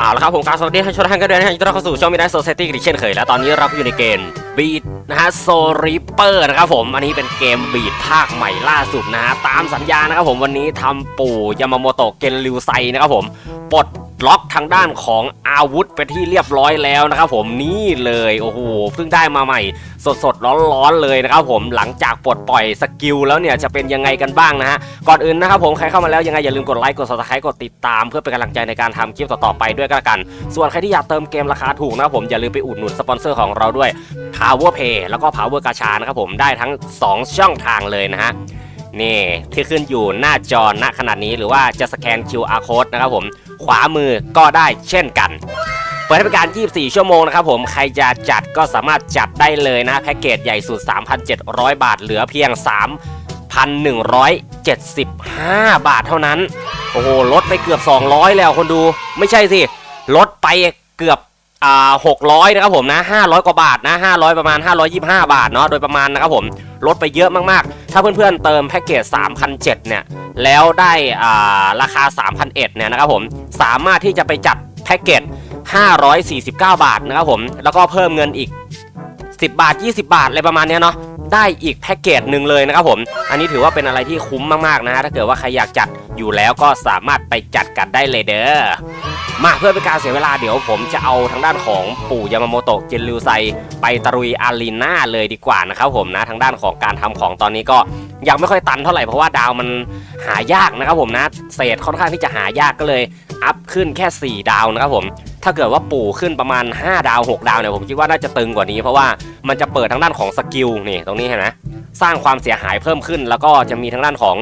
เอาละครับผมการสวัสดีท่านผู้ชมท่านกันด้วยนะฮะยินดีต้อนรับเข้าสู่ช่องมิได้โซเซตี้อีกเช่นเคย และตอนนี้เราอยู่ในเกมบีดนะฮะโซริเปอร์นะครับผมอันนี้เป็นเกมบีดภาคใหม่ล่าสุดนะฮะตามสัญญานะครับผมวันนี้ทำปู่ยามาโมโตะเกนริวไซนะครับผมปลด ล็อกทางด้านของอาวุธไปที่เรียบร้อยแล้วนะครับผมนี่เลยโอ้โหเพิ่งได้มาใหม่สดสดร้อนร้อนๆเลยนะครับผมหลังจากปลดปล่อยสกิลแล้วเนี่ยจะเป็นยังไงกันบ้างนะฮะก่อนอื่นนะครับผมใครเข้ามาแล้วยังไงอย่าลืมกดไลค์กด subscribe กดติดตาม เพื่อเป็นกำลังใจในการทำคลิปต่อๆไปด้วยก็แล้วกัน ส่วนใครที่อยากเติมเกมราคาถูกนะครับผมอย่าลืมไปอุดหนุนสปอนเซอร์ของเราด้วย Power Pay แล้วก็ Power กาชานะครับผมได้ทั้ง 2 ช่องทางเลยนะฮะนี่ที่ขึ้นอยู่หน้าจอณขนาดนี้หรือว่าจะสแกน QR code นะครับผม ขวามือก็ได้เช่นกันเปิดให้บริการ 24 ชั่วโมงนะครับผมใครจะจัดก็สามารถจัดได้เลยนะ แพ็กเกจใหญ่สุด 3,700 บาทเหลือเพียง 3,175 บาทเท่านั้น โอ้โหลดไปเกือบ 200 แล้วคนดู ไม่ใช่สิลดไปเกือบ อ่า600นะครับผมนะ500กว่าบาทนะ500ประมาณ525บาทเนาะโดยประมาณนะครับผมลดไปเยอะมากๆ ถ้าเพื่อนๆเติมแพ็กเกจ3,007เจ็ดเนี่ยแล้วได้อ่าราคา3,001เอ็ดเนี่ยนะครับผมสามารถที่จะไปจัดแพ็กเกจ549 บาทนะครับผมแล้วก็เพิ่มเงินอีก 10 บาท 20 บาทอะไรประมาณเนี้ยเนาะได้อีกแพ็กเกจหนึ่งเลยนะครับผม อันนี้ถือว่าเป็นอะไรที่คุ้มมากๆนะฮะถ้าเกิดว่าใครอยากจัดอยู่แล้วก็สามารถไปจัดกันได้เลยเด้อ มาเพื่อเป็นการเสียเวลาเดี๋ยวผมจะเอาทางด้านของปู่ยามาโมโตะเจนริวไซไปตะลุยอารีนาเลยดีกว่านะครับผมนะทางด้านของการทำของตอนนี้ก็ยังไม่ค่อยตันเท่าไหร่เพราะว่าดาวมันหายากนะครับผมนะเศษค่อนข้างที่จะหายากก็เลยอัพขึ้นแค่ 4 ดาวนะครับผมถ้าเกิดว่าปู่ขึ้นประมาณ 5 ดาว 6 ดาวเนี่ยผมคิดว่าน่าจะตึงกว่านี้ เพราะว่ามันจะเปิดทางด้านของสกิลนี่ตรงนี้เห็นไหมสร้างความเสียหายเพิ่มขึ้น แล้วก็จะมีทางด้านของ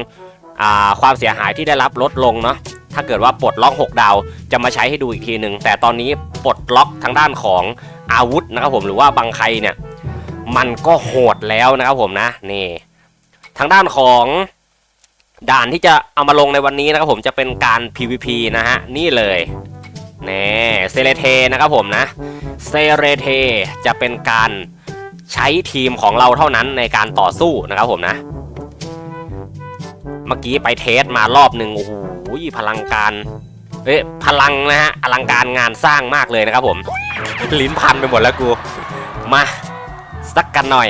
อความเสียหายที่ได้รับลดลงเนาะ ถ้าเกิดว่าปลดล็อก 6 ดาวจะมาใช้ให้ดูอีกทีหนึ่งแต่ตอนนี้ปลดล็อกทางด้านของอาวุธนะครับผมหรือว่าบางใครเนี่ยมันก็โหดแล้วนะครับผมนะนี่ทางด้านของด่านที่จะเอามาลงในวันนี้นะครับผมจะเป็นการ PVP นะฮะนี่เลยนี่เซเลเทนะครับผมนะเซเลเทจะเป็นการใช้ทีมของเราเท่านั้นในการต่อสู้นะครับผมนะ เมื่อกี้ไปเทสมารอบหนึ่งโอ้โห ยพลังการเอ้ยพลังนะฮะอลังการงานสร้างมากเลยนะครับผม ลิ้นพันไปหมดแล้วกู มาสักกันหน่อย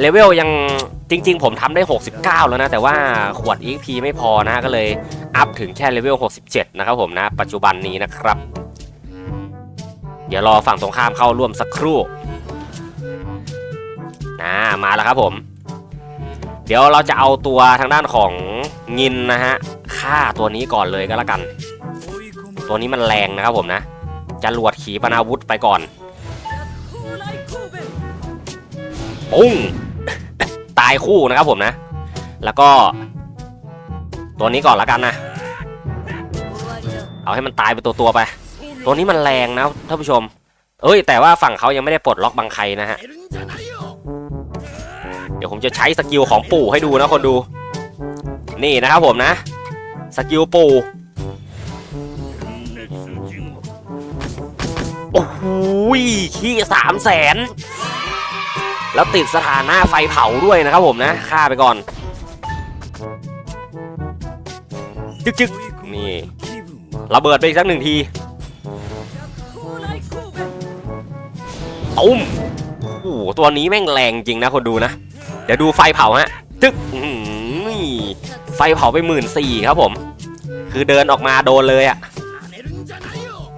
เลเวลยังจริง ๆ ผมทำได้ 69 แล้วนะ แต่ว่าขวด EXP ไม่พอนะก็เลยอัพถึงแค่เลเวล 67 นะครับผมนะ ปัจจุบันนี้นะครับ เดี๋ยวรอฝั่งตรงข้ามเข้าร่วมสักครู่นะมาแล้วครับผม เดี๋ยวเราจะเอาตัวทางด้านของงินนะฮะฆ่าตัวนี้ก่อนเลยก็แล้วกัน ตัวนี้มันแรงนะครับผมนะจะรวดขีปนาวุธไปก่อนปุ้งตายคู่นะครับผมนะ แล้วก็ ตัวนี้ก่อนแล้วกันนะ เอาให้มันตายไปตัวตัวไป ตัวนี้มันแรงนะท่านผู้ชม เอ้ยแต่ว่าฝั่งเขายังไม่ได้ปลดล็อกบางใครนะฮะ ดี๋ยวผมจะใช้สกิลของปู่ให้ดูนะคนดู นี่นะครับผมนะ สกิลปู่โอ้โหขี้สามแสนแล้วติดสถานะไฟเผาด้วยนะครับผมนะฆ่าไปก่อน จึกจึกนี่ระเบิดไปอีกสักหนึ่งทีตุ้มโอ้ตัวนี้แม่งแรงจริงนะคนดูนะ เดี๋ยวดูไฟเผาฮะจึ๊กไฟเผาไปหมื่นสี่ครับผม คือเดินออกมาโดนเลยอะ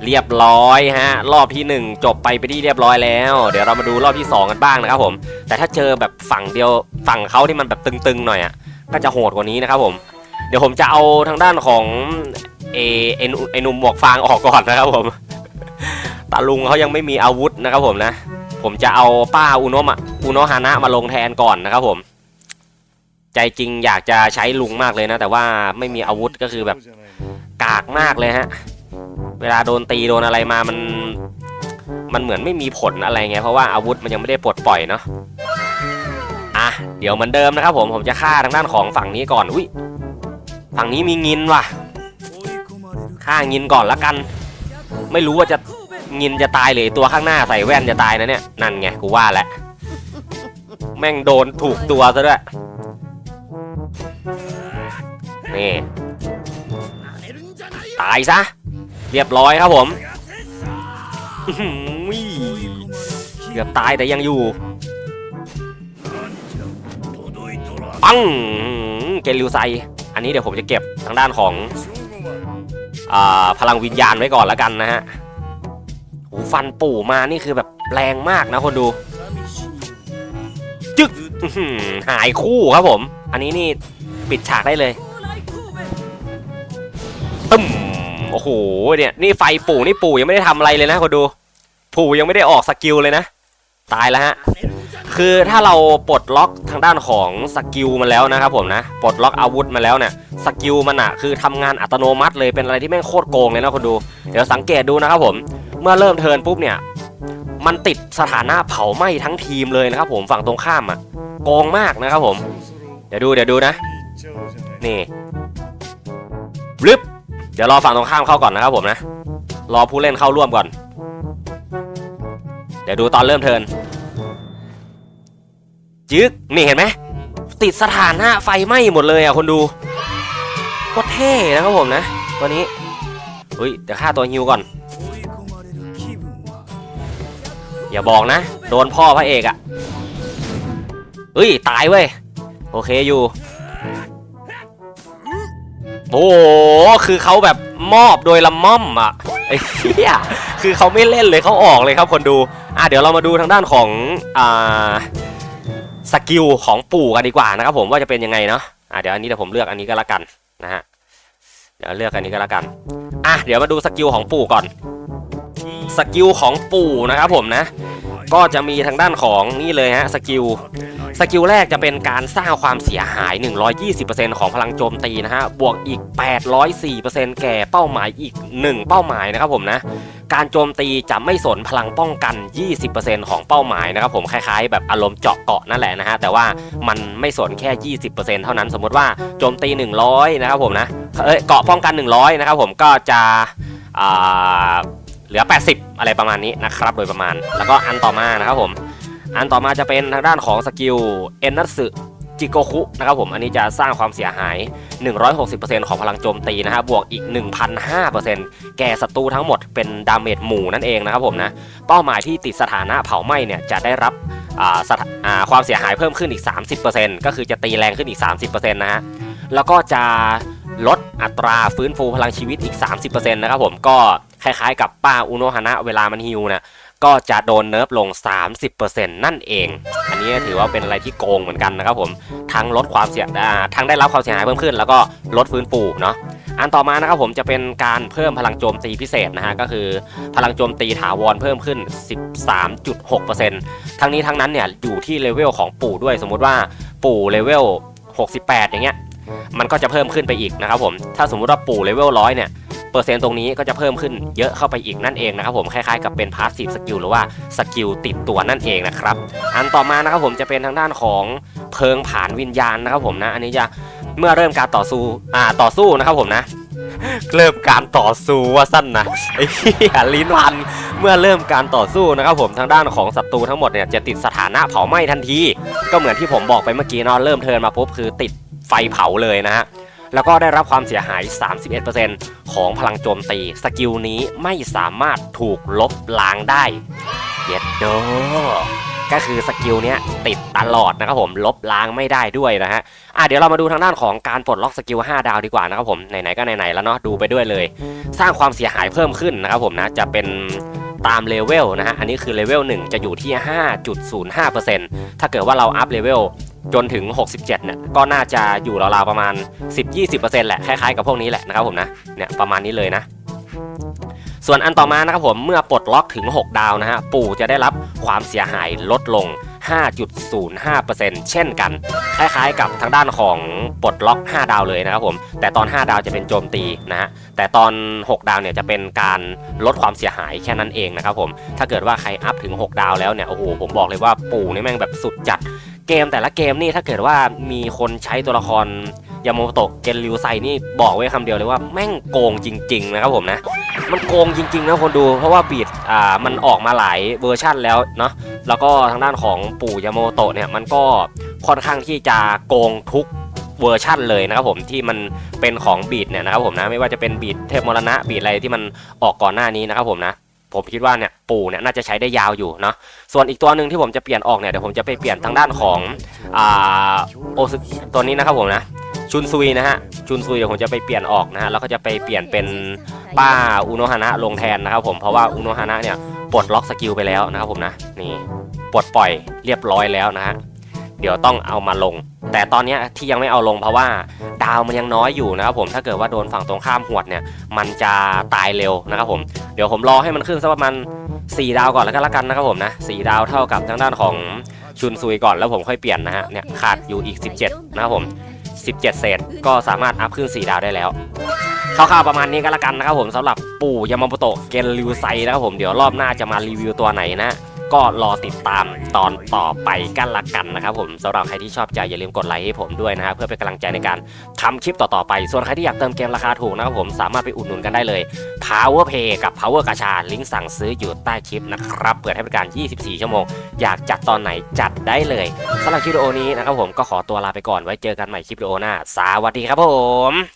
เรียบร้อยฮะ รอบที่หนึ่งจบไปไปที่เรียบร้อยแล้ว เดี๋ยวเรามาดูรอบที่สองกันบ้างนะครับผม แต่ถ้าเจอแบบฝั่งเดียวฝั่งเขาที่มันแบบตึงๆหน่อยอะก็จะโหดกว่านี้นะครับผม เดี๋ยวผมจะเอาทางด้านของเอเอ็นไอหนุ่มหมวกฟางออกก่อนนะครับผมตาลุงเขายังไม่มีอาวุธนะครับผมนะ ผมจะเอาป้าอุโนะอุโนะฮานะมาลงแทนก่อนนะครับผม ใจจริงอยากจะใช้ลุงมากเลยนะ แต่ว่าไม่มีอาวุธก็คือแบบกากมากเลยฮะ เวลาโดนตีโดนอะไรมามัน มันเหมือนไม่มีผลอะไรไงเพราะว่าอาวุธมันยังไม่ได้ปลดปล่อยเนาะอะเดี๋ยวเหมือนเดิมนะครับ ผมผมจะฆ่าทางด้านของฝั่งนี้ก่อนอุ้ยฝั่งนี้มีงินว่ะฆ่างินก่อนละกัน ไม่รู้ว่าจะ งินจะตายหรือตัวข้างหน้าใส่แว่นจะตายนะเนี่ย นั่นไงกูว่าแล้วแม่งโดนถูกตัวซะด้วย นี่ ตายซะ เรียบร้อยครับผมเกือบตายแต่ยังอยู่ ปัง เกลิวไซ อันนี้เดี๋ยวผมจะเก็บทางด้านของอพลังวิญญาณไว้ก่อนแล้วกันนะฮะ โอ้ฟันปู่มานี่คือแบบแรงมากนะคนดูจึ๊กอื้อหือหายคู่ครับผม อันนี้นี่ปิดฉากได้เลยตึ้มโอ้โหเนี่ยนี่ไฟปู่นี่ปู่ยังไม่ได้ทำอะไรเลยนะคนดู ปู่ยังไม่ได้ออกสกิลเลยนะ ตายแล้วฮะคือถ้าเราปลดล็อกทางด้านของสกิลมันแล้วนะครับผมนะปลดล็อกอาวุธมาแล้วเนี่ยสกิลมันอะคือทำงานอัตโนมัติเลยเป็นอะไรที่แม่งโคตรโกงเลยนะคนดู เดี๋ยวสังเกตดูนะครับผม เมื่อเริ่มเทินปุ๊บเนี่ย มันติดสถานะเผาไหม้ทั้งทีมเลยนะครับผมฝั่งตรงข้ามอะโกงมากนะครับผม เดี๋ยวดูเดี๋ยวดูนะ นี่รึบเดี๋ยวรอฝั่งตรงข้ามเข้าก่อนนะครับผมนะ รอผู้เล่นเข้าร่วมก่อน เดี๋ยวดูตอนเริ่มเทินจึ๊กนี่เห็นไหมติดสถานะไฟไหม้หมดเลยอะคนดูโคตรเท่นะครับผมนะ ตัวนี้เฮ้ยเดี๋ยวฆ่าตัวฮิวก่อน อย่าบอกนะ โดนพ่อพระเอกอะเฮ้ย ตายเว้ย โอเคอยู่ โอ้คือเขาแบบมอบโดยละม่อมอะไอ้เหี้ยคือเขาไม่เล่นเลยเขาออกเลยครับคนดู อะเดี๋ยวเรามาดูทางด้านของอ่าสกิลของปู่กันดีกว่านะครับผมว่าจะเป็นยังไงเนาะอะเดี๋ยวอันนี้เดี๋ยวผมเลือกอันนี้ก็แล้วกันนะฮะเดี๋ยวเลือกอันนี้ก็แล้วกัน อะเดี๋ยวมาดูสกิลของปู่ก่อน สกิลของปู่นะครับผมนะ ก็จะมีทางด้านของนี่เลยฮะสกิลสกิลแรกจะเป็นการสร้างความเสียหาย 120%ของพลังโจมตีนะฮะ บวกอีก 804%แก่เป้าหมายอีก 1 เป้าหมายนะครับผมนะ การโจมตีจะไม่สนพลังป้องกัน 20%ของเป้าหมายนะครับผม คล้ายๆ แบบอารมณ์เจาะเกาะนั่นแหละนะฮะ แต่ว่ามันไม่สนแค่ 20%เท่านั้น สมมติว่าโจมตี 100 นะครับผมนะ เอ้ย เกาะป้องกัน 100 นะครับผม ก็จะอ่า เหลือ 80 อะไรประมาณนี้นะครับโดยประมาณ แล้วก็อันต่อมานะครับผมอันต่อมาจะเป็นทางด้านของสกิลเอ็นนัตสึจิโกคุนะครับผมอันนี้จะสร้างความเสียหาย 160%ของพลังโจมตีนะฮะบวกอีก 1,005%แก่ศัตรูทั้งหมดเป็นดาเมจหมู่นั่นเองนะครับผมนะเป้าหมายที่ติดสถานะเผาไหม้เนี่ยจะได้รับความเสียหายเพิ่มขึ้นอีก 30%ก็คือจะตีแรงขึ้นอีก 30%นะฮะแล้วก็จะลดอัตราฟื้นฟูพลังชีวิตอีก 30%นะครับผมก็ คล้ายๆ กับป้าอุโนฮานะเวลามันฮิวนะก็จะโดนเนิร์ฟลง 30%นั่นเอง อันนี้ถือว่าเป็นอะไรที่โกงเหมือนกันนะครับผมทั้งลดความเสียทั้งได้รับความเสียหายเพิ่มขึ้น แล้วก็ลดฟื้นฟูเนาะอันต่อมานะครับผมจะเป็นการเพิ่มพลังโจมตีพิเศษนะฮะก็คือพลังโจมตีถาวรเพิ่มขึ้น 13.6%ทั้งนี้ทั้งนั้นเนี่ยอยู่ที่เลเวลของปู่ด้วยสมมุติว่าปู่เลเวล68 อย่างเงี้ยมันก็จะเพิ่มขึ้นไปอีกนะครับผมถ้าสมมุติว่าปู่เลเวล100เนี่ย ปอร์เซ็นต์ตรงนี้ก็จะเพิ่มขึ้นเยอะเข้าไปอีกนั่นเองนะครับผมคล้ายๆกับเป็นพาสซีฟสกิลหรือว่าสกิลติดตัวนั่นเองนะครับอันต่อมานะครับผมจะเป็นทางด้านของเพิงผานวิญญาณนะครับผมนะอันนี้จะเมื่อเริ่มการต่อสู้อ่าต่อสู้นะครับผมนะเริ่มการต่อสู้ว่าสั้นนะไอ้ลิ้นพันเมื่อเริ่มการต่อสู้นะครับผมทางด้านของศัตรูทั้งหมดเนี่ยจะติดสถานะเผาไหม้ทันที ก็เหมือนที่ผมบอกไปเมื่อกี้เนาะเริ่มเทินมาปุ๊บคือติดไฟเผาเลยนะฮะ แล้วก็ได้รับความเสียหาย 31%ของพลังโจมตี สกิลนี้ไม่สามารถถูกลบล้างได้ เย็ดโดก็คือสกิลเนี้ยติดตลอดนะครับผมลบล้างไม่ได้ด้วยนะฮะอะเดี๋ยวเรามาดูทางด้านของการปลดล็อกสกิล5ดาวดีกว่านะครับผมไหนๆก็ไหนๆแล้วเนาะดูไปด้วยเลย สร้างความเสียหายเพิ่มขึ้นนะครับผมนะจะเป็นตามเลเวลนะฮะอันนี้คือเลเวล1จะอยู่ที่ 5.05%ถ้าเกิดว่าเราอัพเลเวล จนถึง 67เนี่ยก็น่าจะอยู่ราวๆประมาณ 10-20%แหละคล้ายๆกับพวกนี้แหละนะครับผมนะเนี่ยประมาณนี้เลยนะส่วนอันต่อมานะครับผมเมื่อปลดล็อกถึง 6 ดาวนะฮะปู่จะได้รับความเสียหายลดลง 5.05%เช่นกัน คล้ายๆกับทางด้านของปลดล็อก 5 ดาวเลยนะครับผมแต่ตอน 5 ดาวจะเป็นโจมตีนะฮะแต่ตอน 6 ดาวเนี่ยจะเป็นการลดความเสียหายแค่นั้นเองนะครับผมถ้าเกิดว่าใครอัพถึง 6 ดาวแล้วเนี่ยโอ้โหผมบอกเลยว่าปู่นี่แม่งแบบสุดจัด เกมแต่ละเกมนี่ถ้าเกิดว่ามีคนใช้ตัวละครยาโมโตะเกนริวไซนี่บอกไว้คำเดียวเลยว่าแม่งโกงจริง ๆ นะครับผมนะ มันโกงจริง ๆ นะคนดู เพราะว่าบีดอ่ามันออกมาหลายเวอร์ชั่นแล้วเนาะแล้วก็ทางด้านของปู่ยาโมโตะเนี่ยมันก็ค่อนข้างที่จะโกงทุกเวอร์ชั่นเลยนะครับผมที่มันเป็นของบีดเนี่ยนะครับผมนะไม่ว่าจะเป็นบีดเทพมรณะบีดอะไรที่มันออกก่อนหน้านี้นะครับผมนะ ผมคิดว่าเนี่ยปู่เนี่ยน่าจะใช้ได้ยาวอยู่เนาะส่วนอีกตัวหนึ่งที่ผมจะเปลี่ยนออกเนี่ยเดี๋ยวผมจะไปเปลี่ยนทางด้านของอ่าโอซึตัวนี้นะครับผมนะชุนซุยนะฮะชุนซุยเดี๋ยวผมจะไปเปลี่ยนออกนะฮะแล้วก็จะไปเปลี่ยนเป็นป้าอุโนฮานะลงแทนนะครับผมเพราะว่าอุโนฮานะเนี่ยปลดล็อกสกิลไปแล้วนะครับผมนะนี่ปลดปล่อยเรียบร้อยแล้วนะฮะ เดี๋ยวต้องเอามาลง แต่ตอนนี้ที่ยังไม่เอาลงเพราะว่าดาวมันยังน้อยอยู่นะครับผมถ้าเกิดว่าโดนฝั่งตรงข้ามหวดเนี่ย มันจะตายเร็วนะครับผมเดี๋ยวผมรอให้มันขึ้นสักประมาณ4 ดาวก่อนแล้วก็แล้วกันนะครับผมนะ4ดาวเท่ากับทางด้านของชุนซุยก่อนแล้วผมค่อยเปลี่ยนนะฮะเนี่ยขาดอยู่อีก 17 นะครับผม 17 เศษก็สามารถอัพขึ้น 4 ดาวได้แล้วคร่าวๆประมาณนี้ก็แล้วกันนะครับผมสำหรับปู่ยามาโมโตะเกนริวไซนะครับผมเดี๋ยวรอบหน้าจะมารีวิวตัวไหนนะ ก็รอติดตามตอนต่อไปกันละกันนะครับผมสำหรับใครที่ชอบใจอย่าลืมกดไลค์ให้ผมด้วยนะฮะเพื่อเป็นกำลังใจในการทำคลิปต่อๆไป ส่วนใครที่อยากเติมเกมราคาถูกนะครับผมสามารถไปอุดหนุนกันได้เลย Power Pay กับ Power กาชาลิงก์สั่งซื้ออยู่ใต้คลิปนะครับเปิดให้บริการ 24 ชั่วโมง อยากจัดตอนไหนจัดได้เลยสำหรับคลิปวิดีโอนี้นะครับผมก็ขอตัวลาไปก่อนไว้เจอกันใหม่คลิปวิดีโอหน้าสวัสดีครับผม